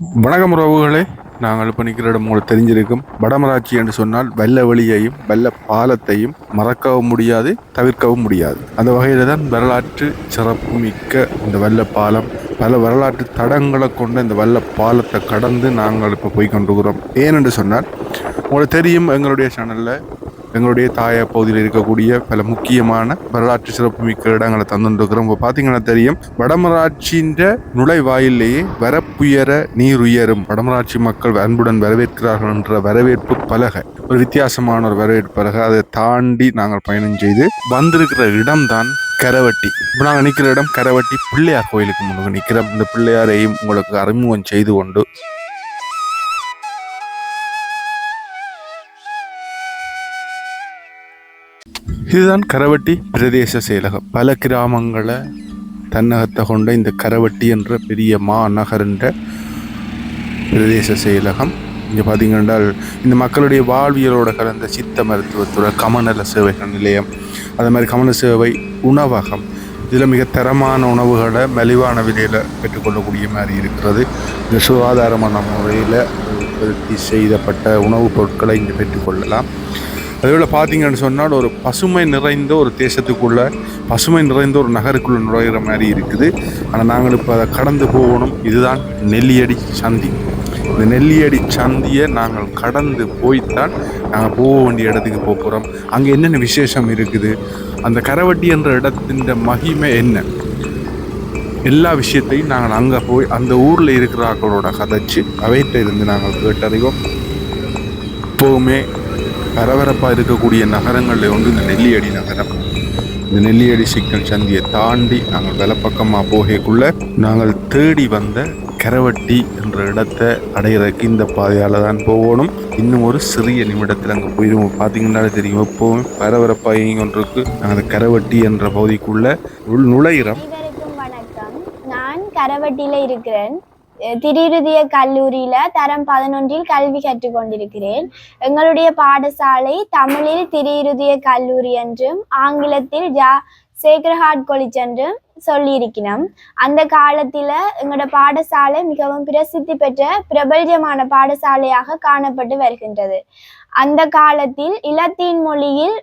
வணக்கம் உறவுகளே. நாங்கள் இப்போ நிற்கிற இடம் உங்களுக்கு தெரிஞ்சிருக்கும். வடமராட்சி என்று சொன்னால் வெள்ள வழியையும் வெள்ள பாலத்தையும் மறக்கவும் முடியாது தவிர்க்கவும் முடியாது. அந்த வகையில் தான் வரலாற்று சிறப்பு மிக்க இந்த வெள்ள பாலம். பல வரலாற்று தடங்களை கொண்ட இந்த வெள்ள பாலத்தை கடந்து நாங்கள் இப்போ போய் கொண்டிருக்கிறோம். ஏனென்று சொன்னால் உங்களுக்கு தெரியும் எங்களுடைய சேனலில் எங்களுடைய தாய பகுதியில் இருக்கக்கூடிய பல முக்கியமான வரலாற்று சிறப்புமிக்க இடங்களை தந்துருக்கிறோம். இப்போ பார்த்தீங்கன்னா தெரியும் வடமராட்சின்ற நுழைவாயிலேயே வரப்புயர நீர் உயரும். வடமராட்சி மக்கள் அன்புடன் வரவேற்கிறார்கள் என்ற வரவேற்பு பலகை ஒரு வித்தியாசமான ஒரு வரவேற்பு பலகை. அதை தாண்டி நாங்கள் பயணம் செய்து வந்திருக்கிற இடம்தான் கரவட்டி. இப்போ நாங்கள் நிற்கிற இடம் கரவட்டி பிள்ளையார் கோயிலுக்கு முன்னுக்கு நிற்கிறோம். இந்த பிள்ளையாரையும் உங்களுக்கு அறிமுகம் செய்து கொண்டு இதுதான் கரவட்டி பிரதேச செயலகம். பல கிராமங்களை தன்னகத்தை கொண்ட இந்த கரவட்டி என்ற பெரிய மாநகர்ன்ற பிரதேச செயலகம். இங்கே பார்த்தீங்கன்னா இந்த மக்களுடைய வாழ்வியலோட கலந்த சித்த மருத்துவத்தோட கமநல சேவைகள் நிலையம் அதே மாதிரி கமன சேவை உணவகம் இதில் மிக தரமான உணவுகளை மலிவான விலையில் பெற்றுக்கொள்ளக்கூடிய மாதிரி இருக்கிறது. இந்த சுகாதாரமான முறையில் உற்பத்தி செய்தப்பட்ட உணவுப் பொருட்களை இங்கே பெற்றுக்கொள்ளலாம். அதேபோல் பார்த்தீங்கன்னு சொன்னால் ஒரு பசுமை நிறைந்த ஒரு தேசத்துக்குள்ளே பசுமை நிறைந்த ஒரு நகருக்குள்ள நுழையிற மாதிரி இருக்குது. ஆனால் நாங்கள் இப்போ அதை கடந்து போகணும். இதுதான் நெல்லியடி சந்தி. இந்த நெல்லியடி சந்தியை நாங்கள் கடந்து போய்த்தான் நாங்கள் போக வேண்டிய இடத்துக்கு போக போகிறோம் அங்கே என்னென்ன விசேஷம் இருக்குது? அந்த கரவட்டி என்ற இடத்தின் மகிமை என்ன? எல்லா விஷயத்தையும் நாங்கள் அங்கே போய் அந்த ஊரில் இருக்கிறாக்களோட கதைச்சு அவைகிட்ட இருந்து நாங்கள் கேட்டறிவோம். எப்போவுமே பரபரப்பாக இருக்கக்கூடிய நகரங்களில் வந்து இந்த நெல்லியடி நகரம். இந்த நெல்லியடி சிக்னல் சந்தியை தாண்டி நாங்கள் வலப்பக்கமாக போகக்குள்ளே நாங்கள் தேடி வந்த கரவட்டி என்ற இடத்தை அடையிறதுக்கு இந்த பாதையால் தான் போகணும். இன்னும் ஒரு சிறிய நிமிடத்தில் அங்கே போயிடுவோம் பார்த்தீங்கன்னாலே தெரியும் எப்போவும் பரபரப்பாக ஒன்றுக்கு நாங்கள் அந்த கரவட்டி என்ற பகுதிக்குள்ளே உள் நுழையிறோம். வணக்கம். நான் கரவட்டியில் இருக்கிறேன். திரிருதிய கல்லூரியில தரம் பதினொன்றில் கல்வி கற்றுக்கொண்டிருக்கிறேன். எங்களுடைய பாடசாலை தமிழில் திரிருதிய கல்லூரி என்றும் ஆங்கிலத்தில் ஜா சேக்ரஹாட் கொலிச் என்றும் சொல்லியிருக்கிறோம். அந்த காலத்தில் எங்களோட பாடசாலை மிகவும் பிரசித்தி பெற்ற பிரபல்யமான பாடசாலையாக காணப்பட்டு வருகின்றது. அந்த காலத்தில் இலத்தீன் மொழியில்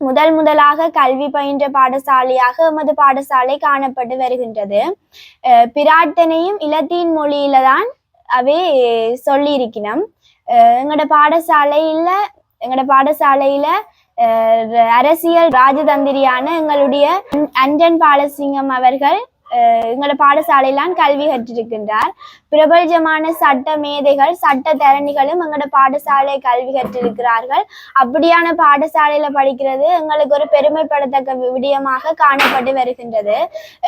முதல் முதலாக கல்வி பயின்ற பாடசாலையாக எமது பாடசாலை காணப்பட்டு வருகின்றது. அஹ் பிரார்த்தனையும் இலத்தீன் மொழியில தான் அவை சொல்லியிருக்கணும் அஹ் எங்களோட பாடசாலையில எங்களோட பாடசாலையில அஹ் அரசியல் ராஜதந்திரியான எங்களுடைய அண்டன் பாலசிங்கம் அவர்கள் எங்களோட பாடசாலையிலான் கல்வி கற்றிருக்கின்றார். பிரபல்யமான சட்ட மேதைகள் சட்ட தரணிகளும் எங்களோட பாடசாலை கல்வி கற்றிருக்கிறார்கள். அப்படியான பாடசாலையில படிக்கிறது எங்களுக்கு ஒரு பெருமைப்படத்தக்க விடயமாக காணப்பட்டு வருகின்றது.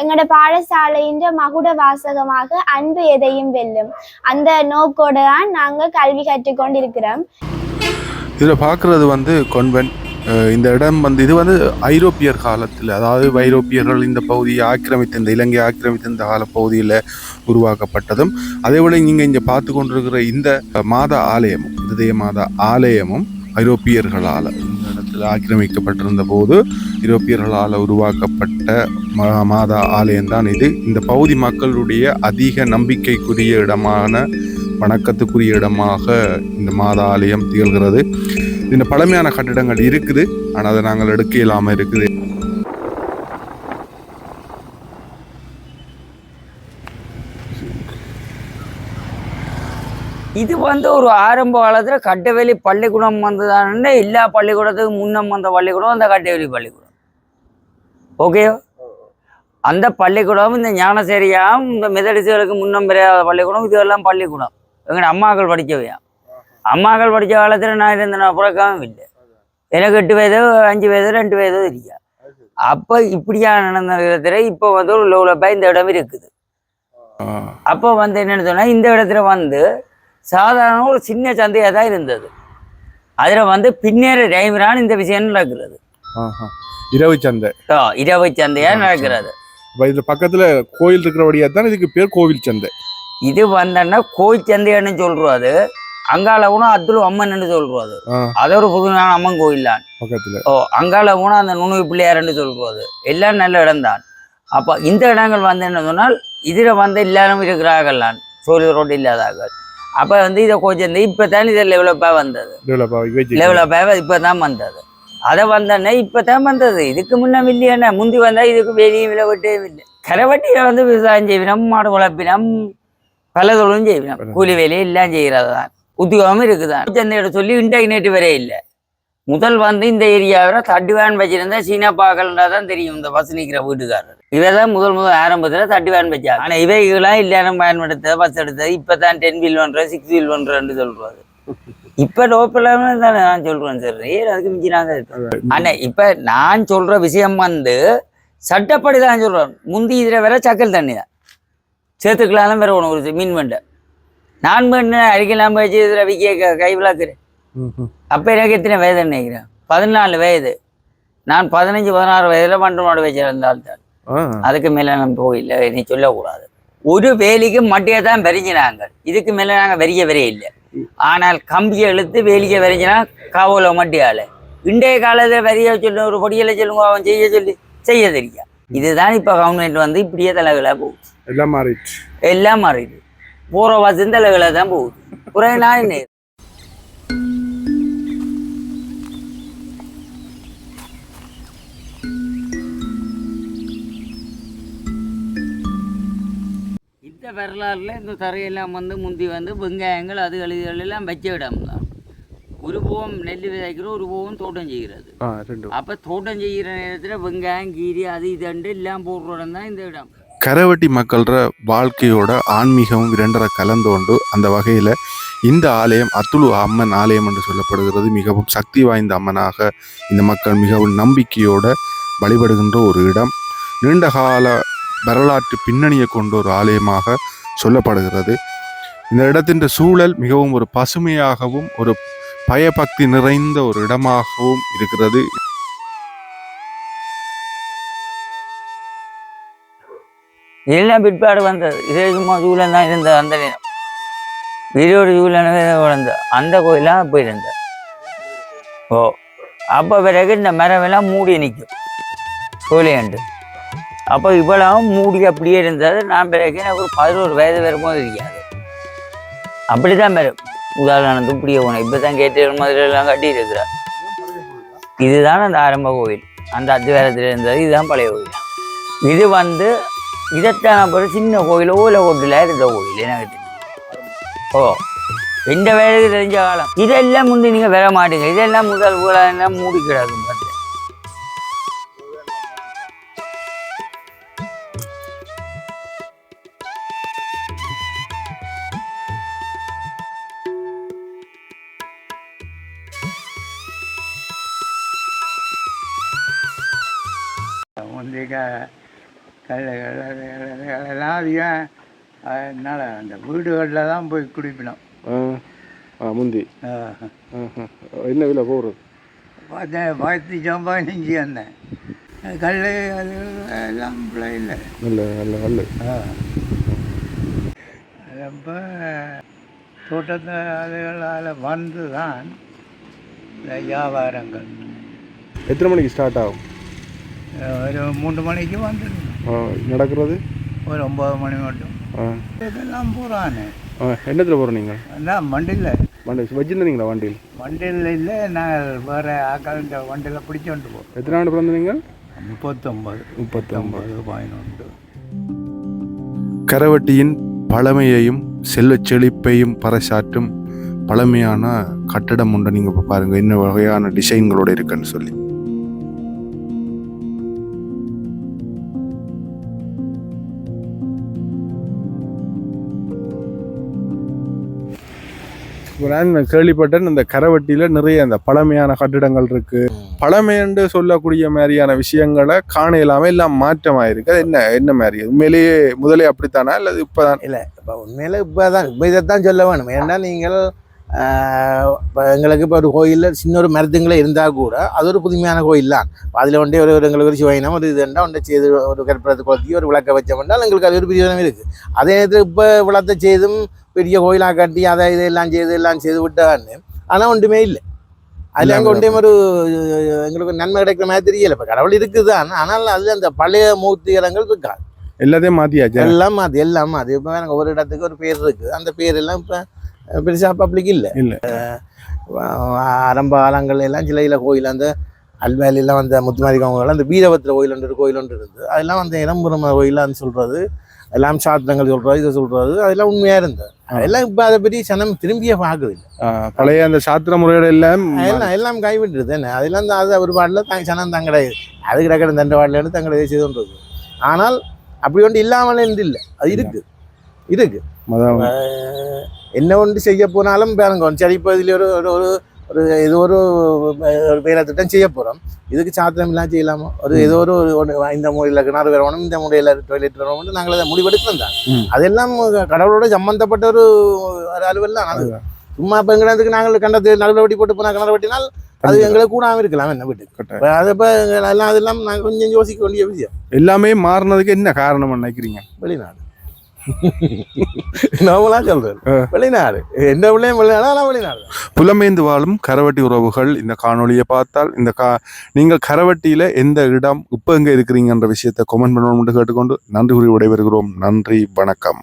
எங்களோட பாடசாலையின் மகுட வாசகமாக அன்பு எதையும் வெல்லும். அந்த நோக்கோடு தான் நாங்கள் கல்வி கற்றுக்கொண்டிருக்கிறோம். இதில் பார்க்குறது வந்து கொன்வென்ட் இந்த இடம் வந்து இது வந்து ஐரோப்பியர் காலத்தில் அதாவது ஐரோப்பியர்கள் இந்த பகுதியை ஆக்கிரமித்த இந்த இலங்கை ஆக்கிரமித்த இந்த கால பகுதியில் உருவாக்கப்பட்டதும் அதே போல் நீங்கள் இங்கே பார்த்து கொண்டிருக்கிற இந்த மாதா ஆலயமும் இதய மாதா ஆலயமும் ஐரோப்பியர்களால் இந்த இடத்துல ஆக்கிரமிக்கப்பட்டிருந்த போது ஐரோப்பியர்களால் உருவாக்கப்பட்ட மா- மாதா ஆலயம்தான் இது. இந்த பகுதி மக்களுடைய அதிக நம்பிக்கைக்குரிய இடமான வணக்கத்துக்குரிய இடமாக இந்த மாதா ஆலயம் திகழ்கிறது. இந்த பழமையான கட்டிடங்கள் இருக்குது ஆனால் அதை நாங்கள் எடுக்க இல்லாமல் இருக்குது. இது வந்து ஒரு ஆரம்ப காலத்தில் கட்டவெளி பள்ளிக்கூடம் வந்ததானே எல்லா பள்ளிக்கூடத்துக்கும் முன்னம் வந்த பள்ளிக்கூடம் அந்த கட்டவெளி பள்ளிக்கூடம். ஓகே அந்த பள்ளிக்கூடம் இந்த ஞானசேரியாம் இந்த மெதடிசுகளுக்கு முன்னம் பெரியாத பள்ளிக்கூடம் இதெல்லாம் பள்ளிக்கூடம். எங்கள் அம்மாக்கள் படிக்கவையா? அம்மாக்கள் படித்த காலத்தில் நான் இருந்தேன் புறக்கவும் இல்லை. எனக்கு எட்டு வயதோ அஞ்சு வயதோ ரெண்டு வயதோ தெரியா அப்போ இப்படியா நடந்த இடத்துல இப்போ வந்து ஒரு லோலப்பாக இந்த இடம் இருக்குது. அப்போ வந்து என்னன்னு சொன்னா இந்த இடத்துல வந்து சாதாரண ஒரு சின்ன சந்தையாக தான் இருந்தது. அதில் வந்து பின்னேற டைம்ரான் இந்த விஷயம் நடக்கிறது. இரவு சந்தை. ஆ, இரவு சந்தையாக நடக்கிறது. இப்போ இதில் பக்கத்தில் கோயில் இருக்கிறபடியா தான் இதுக்கு பேர் கோவில் சந்தை. இது வந்தோன்னா கோயில் சந்தைன்னு சொல்றது அங்கால கூட அத்துலு அம்மன் சொல்றது அது ஒரு புதுமையான அம்மன் கோயிலான். ஓ அங்கால கூட அந்த நுண்ணுவி பிள்ளையார்னு சொல்றது எல்லாம் நல்ல இடம்தான். அப்போ இந்த இடங்கள் வந்து என்ன சொன்னால் இதில் வந்து எல்லாரும் இருக்கிறார்கள்லான். சோழி ரோடு இல்லாதாங்க அப்போ வந்து இதை கொஞ்சம் இப்போ தான் இதை டெவலப்பாக வந்தது. டெவலப்பாக இப்போ தான் வந்தது. அதை வந்தோடனே இப்போ தான் வந்தது. இதுக்கு முன்ன இல்லையானே முந்தி வந்தால் இதுக்கு வெளியும் விலை விட்டே இல்லை. கரைவட்டியில் வந்து விவசாயம் செய்வினோம் மாடு வளர்ப்பினம் பல தொழிலும் செய்வினோம். கூலி வேலையை எல்லாம் செய்கிறது தான் உத்தியோகமும் இருக்குதான் சந்தையோட சொல்லி இன்டர்நெட் வரை இல்லை. முதல் வந்து இந்த ஏரியாவில் தட்டி வேன் வச்சிருந்தா சீனா பார்க்கலன்றா தான் தெரியும் இந்த பஸ் நிற்கிற வீட்டுக்காரர். இவை தான் முதல் முதல் ஆரம்பத்தில் தட்டி வேன் வச்சாங்க ஆனால் இவைகளாம் இல்லையான பயன்படுத்த பஸ் எடுத்தது இப்போ தான் டென் வீல் ஒன்றரை சிக்ஸ் வீல் ஒன்றரைன்னு சொல்கிறாரு இப்போ லோக்கலாக தானே நான் சொல்கிறேன் சார் ஏன் அதுக்கு மிஞ்சி நாங்கள் இருக்கோம் ஆனால் இப்போ நான் சொல்கிற விஷயம் வந்து சட்டப்படி தான் சொல்கிறேன் முந்தி இதில் வேற சக்கல் தண்ணி தான். சேர்த்துக்கலாம் வேற ஒன்று ஒரு மீன் வண்டை. நான் பண்ண அடிக்கலாம் வச்சு இதில் விற்க கை விளாக்குறேன் அப்போ எனக்கு எத்தனை வயது நினைக்கிறேன்? பதினாலு வயது. நான் பதினஞ்சு பதினாறு வயதில் மாடு வச்சிருந்தால் தான் அதுக்கு மேலே நம்ம போயில்லை நீ சொல்லக்கூடாது. ஒரு வேலிக்கு மட்டையை தான் வெறிஞ்சினாங்க. இதுக்கு மேலே நாங்கள் வெறிய வெறிய இல்லை. ஆனால் கம்பியை இழுத்து வேலிக்க வெறிஞ்சினா காவல மட்டியால். இன்றைய காலத்தில் வெறிய சொல்லி ஒரு பொடியில் சொல்லுங்க அவன் செய்ய சொல்லி செய்ய தெரியும் இதுதான் இப்போ கவர்மெண்ட் வந்து இப்படியே தலைகளாக போகுது. எல்லாம் மாறிடுச்சு. எல்லாம் மாறிடுது போகிற வாசம் தலைகளாக தான் போகுது. குறை நான் என்ன இந்த வரலாறுல இந்த தரையெல்லாம் வந்து முந்தி வந்து வெங்காயங்கள் அது எல்லாம் வச்ச இடம் தான். ஒரு பூவம் நெல் விதைக்கிறோம் ஒரு பூவம் தோட்டம் செய்கிறது. அப்போ தோட்டம் செய்கிற நேரத்தில் வெங்காயம் கீரி அது இதுண்டு எல்லாம் போடுற இடம் தான் இந்த இடம். கரவட்டி மக்கள்ற வாழ்க்கையோட ஆன்மீகமும் இரண்டரை கலந்தோண்டு அந்த வகையில் இந்த ஆலயம் அத்துலு அம்மன் ஆலயம் என்று சொல்லப்படுகிறது. மிகவும் சக்தி வாய்ந்த அம்மனாக இந்த மக்கள் மிகவும் நம்பிக்கையோட வழிபடுகின்ற ஒரு இடம். நீண்ட கால வரலாற்று பின்னணியை கொண்ட ஒரு ஆலயமாக சொல்லப்படுகிறது. இந்த இடத்தின் சூழல் மிகவும் ஒரு பசுமையாகவும் ஒரு பயபக்தி நிறைந்த ஒரு இடமாகவும் இருக்கிறது. இதெல்லாம் பிற்பாடு வந்தது? இதே சும்மா சூழல் தான் இருந்தது அந்த நேரம் வீரோடு சூழலவே வளர்ந்த அந்த கோயிலாக போயிருந்தேன் ஓ அப்போ பிறகு இந்த மரமெல்லாம் மூடி நிற்கும். சோழியண்டு அப்போ இவ்வளவும் மூடி அப்படியே இருந்தது. நான் பிறகு எனக்கு ஒரு பதினோரு வயது வரும்போது இருக்காது அப்படி தான் வரும். உதாரணத்துக்கு இப்படியே போனேன் இப்போ தான் கேட்டு மாதிரிலாம் கட்டி இருக்கிறார் இதுதான் அந்த ஆரம்ப கோவில் அந்த அத்திவாரத்தில் இருந்தது. இதுதான் பழைய கோவில் இது வந்து இதைத்தான் அப்புறம் சின்ன கோயில் ஓலை கோட்டில் இருந்த கோயில் எனக்கு ஓ எந்த வேலைக்கு தெரிஞ்ச காலம் இதெல்லாம் முந்தி நீங்கள் வர மாட்டீங்க இதெல்லாம் முதல் எல்லாம் மூடி கிடக்கும் பார்த்து முந்தைய எல்லாம் அதிகம் அதனால் அந்த வீடுகளில் தான் போய் குடிப்பினோம். முந்தி. என்ன விலை போகிறது பார்த்தேன் பத்து சம்பாதிச்சு வந்தேன். கல் அது எல்லாம் இல்லை. நல்ல நல்ல நல்ல. ரொம்ப தோட்டத்தை அதுகளால் வந்து தான் இந்த வியாபாரங்கள். எத்தனை மணிக்கு ஸ்டார்ட் ஆகும்? ஒரு மூன்று மணிக்கு வந்துடணும் ஆ, நடக்கிறது? ஒரு ஒம்பது மணி மட்டும். ஆ. இதெல்லாம் போகிறானே என்னத்தில் போகிறோம் நீங்கள் அதான் மண்டியில் வண்டி வச்சுருந்தீங்களா வண்டியில்? வண்டியில் இல்லை நான் வேறு ஆக்கள் இந்த வண்டியில் பிடிச்சோண்டு போ எத்தனை ஆண்டு பிறந்த நீங்கள்? முப்பத்தொம்பது. முப்பத்தொம்பது. பதினொன்று. கரவட்டியின் பழமையையும் செல்வச் செழிப்பையும் பறைசாற்றும் பழமையான கட்டடம் ஒன்றை நீங்கள் இப்போ பாருங்கள் என்ன வகையான டிசைன்களோட இருக்குன்னு சொல்லி. நான் கேள்விப்பட்டேன். இந்த கரவட்டியில் நிறைய அந்த பழமையான கட்டிடங்கள் இருக்கு. பழமைன்னு சொல்லக்கூடிய மாதிரியான விஷயங்களை காண இல்லாமல் எல்லாம் மாற்றமாயிருக்கு அது என்ன என்ன மாதிரி? உண்மையிலேயே முதலே அப்படித்தானா? இல்லை இப்போதான்? இல்லை இப்போ உண்மையில் இப்போ தான் இப்போ இதைத்தான் சொல்ல வேணும். ஏன்னா நீங்கள் இப்போ எங்களுக்கு இப்போ ஒரு கோயிலில் சின்ன ஒரு மருத்துவங்களே இருந்தால் கூட அது ஒரு புதுமையான கோயில் தான் அதில் வந்து ஒரு ஒரு எங்களுக்கு ஒரு சிவாயினம் ஒரு இதுண்டா ஒன்றை செய்து ஒரு கற்பூரத்தை கொளுத்தி ஒரு விளக்க வச்சோம்னால் எங்களுக்கு அது ஒரு பிரியோஜனம் இருக்குது அதே நேரத்தில் இப்போ விளத்தை செய்தும் பெரிய கோயிலாக கட்டி அதை இதெல்லாம் செய்து எல்லாம் செய்து விட்டான்னு ஆனால் ஒன்றுமே இல்லை அதில் அங்கே ஒன்றையும் ஒரு எங்களுக்கு நன்மை கிடைக்கிற மாதிரி தெரியல இப்போ கடவுள் இருக்குது தான் ஆனால் அதில் அந்த பழைய மூர்த்தி இடங்கள் இருக்காது எல்லாத்தையும் மாத்தியாச்சா எல்லாம் மாற்றி எல்லாம் மாற்றி இப்போ எனக்கு ஒரு இடத்துக்கு ஒரு பேர் இருக்குது அந்த பேர் எல்லாம் இப்போ பெருசாக பப்ளிக் இல்லை இல்ல. ஆரம்ப காலங்கள்ல எல்லாம் சில கோயில் அந்த அல்வேலிலாம் வந்த முத்துமாரி கோவில் அந்த வீரபத்திர கோயில் ஒன்று கோயில் ஒன்று இருக்குது அதெல்லாம் வந்து இடம்புறம் கோயிலான்னு சொல்கிறது எல்லாம் சாத்திரங்கள் சொல்கிறது இதை சொல்கிறது அதெல்லாம் உண்மையாக இருந்தது. அதெல்லாம் இப்போ அதை பற்றி சனம் திரும்பியே பார்க்குது பழைய அந்த சாத்திர முறையோட எல்லாம் எல்லாம் எல்லாம் கைவிட்டுருது என்ன? அதெல்லாம் அது ஒரு பாட்டில் தாங்க சனம் தங்கடை அது கிடக்கிற தண்டை பாட்டில் தங்கடை செய்து கொண்டிருக்கு ஆனால் அப்படி ஒன்று இல்லாமல் என்று இல்லை. அது இருக்கு. இருக்கு. மதம் அஹ் என்ன ஒன்று செய்ய போனாலும் பாருங்க சரி இப்போ இதில் ஒரு ஒரு ஒரு ஏதோ ஒரு ஒரு பேரை திட்டம் செய்ய போகிறோம் இதுக்கு சாத்திரம் இல்லாம செய்யலாமா? ஒரு ஏதோ ஒரு ஒண்ணு இந்த முறையில் கிணறு வரணும் இந்த முறையில் டாய்லெட் வரணும்னு நாங்கள் அதை முடிவெடுக்கணும் தான். அதெல்லாம் கடவுளோட சம்பந்தப்பட்ட ஒரு அலுவல் தான். அது சும்மா இப்போ எங்களுக்கு நாங்கள் கண்டது நடுவில் வெட்டி போட்டு போனால் கிணறு வெட்டினால் அது எங்களுக்கு கூடாமல் இருக்கலாம் என்ன வீட்டுக்கு. அது இப்போ எல்லாம் அதெல்லாம் நாங்கள் கொஞ்சம் யோசிக்க வேண்டிய விஷயம். எல்லாமே மாறினதுக்கு என்ன காரணம் நினைக்கிறீங்க? வெளிநாடு. நாமளாம் சொல்றேன். வெளிநாடு. எந்த பிள்ளையும் வெளிநாடு ஆனால் வெளிநாடு. புலமேந்து வாழும் கரவட்டி உறவுகள் இந்த காணொளியை பார்த்தால் இந்த கா நீங்கள் கரவட்டியில எந்த இடம் இப்போ எங்க இருக்கிறீங்கன்ற விஷயத்தை கமெண்ட் பண்ணணும்னு கேட்டுக்கொண்டு நன்றி கூறி விடைபெறுகிறோம். நன்றி வணக்கம்.